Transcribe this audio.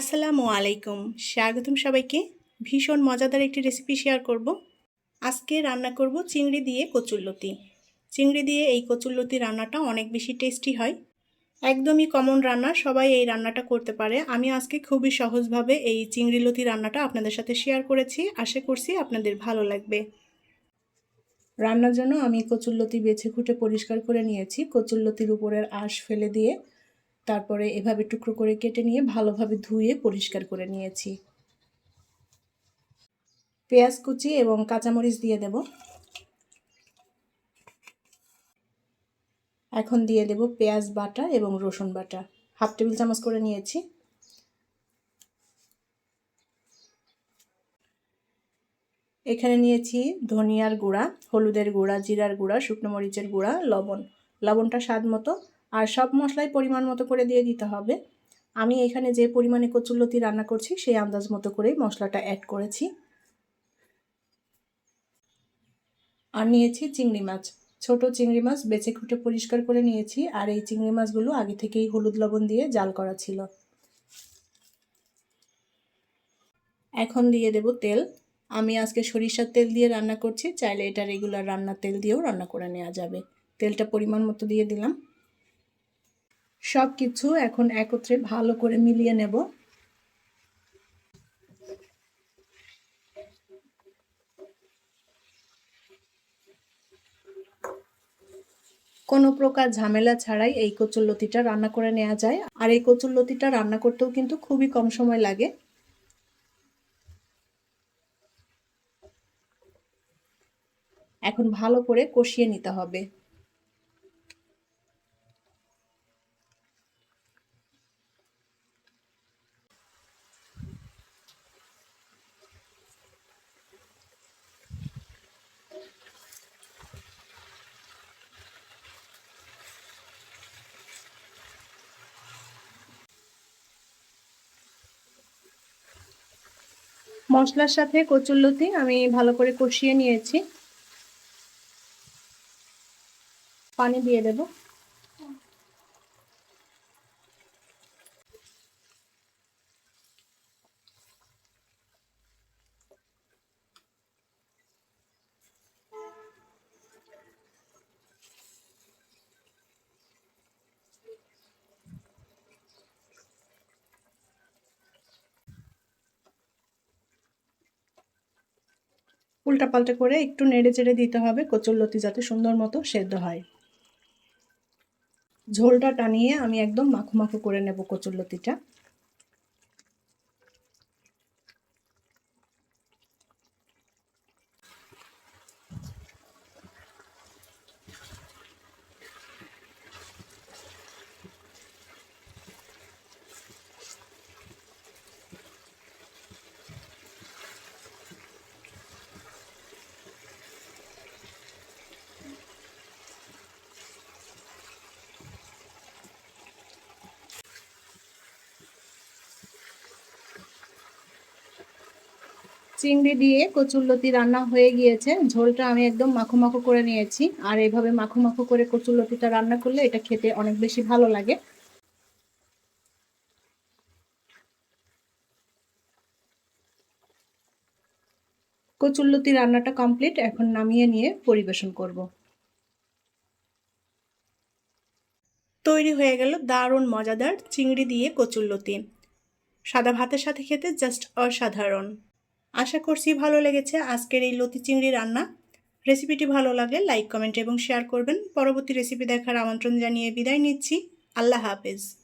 আসসালামু আলাইকুম। স্বাগতম সবাইকে। ভীষণ মজাদার একটি রেসিপি শেয়ার করব। আজকে রান্না করব চিংড়ি দিয়ে কচুরলতি চিংড়ি দিয়ে এই কচুরলতি রান্নাটা অনেক বেশি টেস্টি হয়। একদমই কমন রান্না, সবাই এই রান্নাটা করতে পারে। আমি আজকে খুবই সহজভাবে এই চিংড়ি লতি রান্নাটা আপনাদের সাথে শেয়ার করেছি। আশা করছি আপনাদের ভালো লাগবে। রান্নার জন্য আমি কচুরলতি বেছে খুঁটে পরিষ্কার করে নিয়েছি। কচুরলতির উপরের আঁশ ফেলে দিয়ে তারপরে এভাবে টুকরো করে কেটে নিয়ে ভালোভাবে ধুয়ে পরিষ্কার করে নিয়েছি। পেঁয়াজ কুচি এবং কাঁচামরিচ দিয়ে দেব। এখন দিয়ে দেব পেঁয়াজ বাটা এবং রসুন বাটা। হাফ টেবিল চামচ করে নিয়েছি। এখানে নিয়েছি ধনিয়ার গুঁড়া, হলুদের গুঁড়া, জিরার গুঁড়া, শুকনো মরিচের গুঁড়া, লবণ। লবণটা স্বাদ মতো আর সব মশলাই পরিমাণ মতো করে দিয়ে দিতে হবে। আমি এখানে যে পরিমাণে কচুরলতি রান্না করছি, সেই আন্দাজ মতো করেই মশলাটা অ্যাড করেছি। আর নিয়েছি চিংড়ি মাছ। ছোট চিংড়ি মাছ বেছে খুঁটে পরিষ্কার করে নিয়েছি, আর এই চিংড়ি মাছগুলো আগে থেকেই হলুদ লবণ দিয়ে জাল করা ছিল। এখন দিয়ে দেব তেল। আমি আজকে সরিষার তেল দিয়ে রান্না করছি, চাইলে এটা রেগুলার রান্নার তেল দিয়েও রান্না করে নেওয়া যাবে। তেলটা পরিমাণ মতো দিয়ে দিলাম। সব কিছু এখন একত্রে ভালো করে মিলিয়ে নেব। কোনো প্রকার ঝামেলা ছাড়াই এই কচুরলতিটা রান্না করে নেওয়া যায়। আর এই কচুরলতিটা রান্না করতেও কিন্তু খুবই কম সময় লাগে। এখন ভালো করে কষিয়ে নিতে হবে। মশলার সাথে কচুরলতি আমি ভালো করে কষিয়ে নিয়েছি। পানি দিয়ে দেব। উল্টাপাল্টা করে একটু নেড়ে চেড়ে দিতে হবে কচুরলতি যাতে সুন্দর মতো সেদ্ধ হয়। ঝোলটা টানিয়ে আমি একদম মাখো মাখো করে নেব কচুরলতিটা চিংড়ি দিয়ে কচুরলতি রান্না হয়ে গিয়েছে। ঝোলটা আমি একদম মাখো মাখো করে নিয়েছি। আর এইভাবে মাখো মাখো করে কচুরলতিটা রান্না করলে এটা খেতে অনেক বেশি ভালো লাগে। কচুরলতি রান্নাটা কমপ্লিট। এখন নামিয়ে নিয়ে পরিবেশন করব। তৈরি হয়ে গেল দারুণ মজাদার চিংড়ি দিয়ে কচুরলতি। সাদা ভাতের সাথে খেতে জাস্ট অসাধারণ। আশা করছি ভালো লেগেছে আজকের এই লতি চিংড়ি রান্না। রেসিপিটি ভালো লাগলে লাইক কমেন্ট এবং শেয়ার করবেন। পরবর্তী রেসিপি দেখার আমন্ত্রণ জানিয়ে বিদায় নিচ্ছি। আল্লাহ হাফেজ।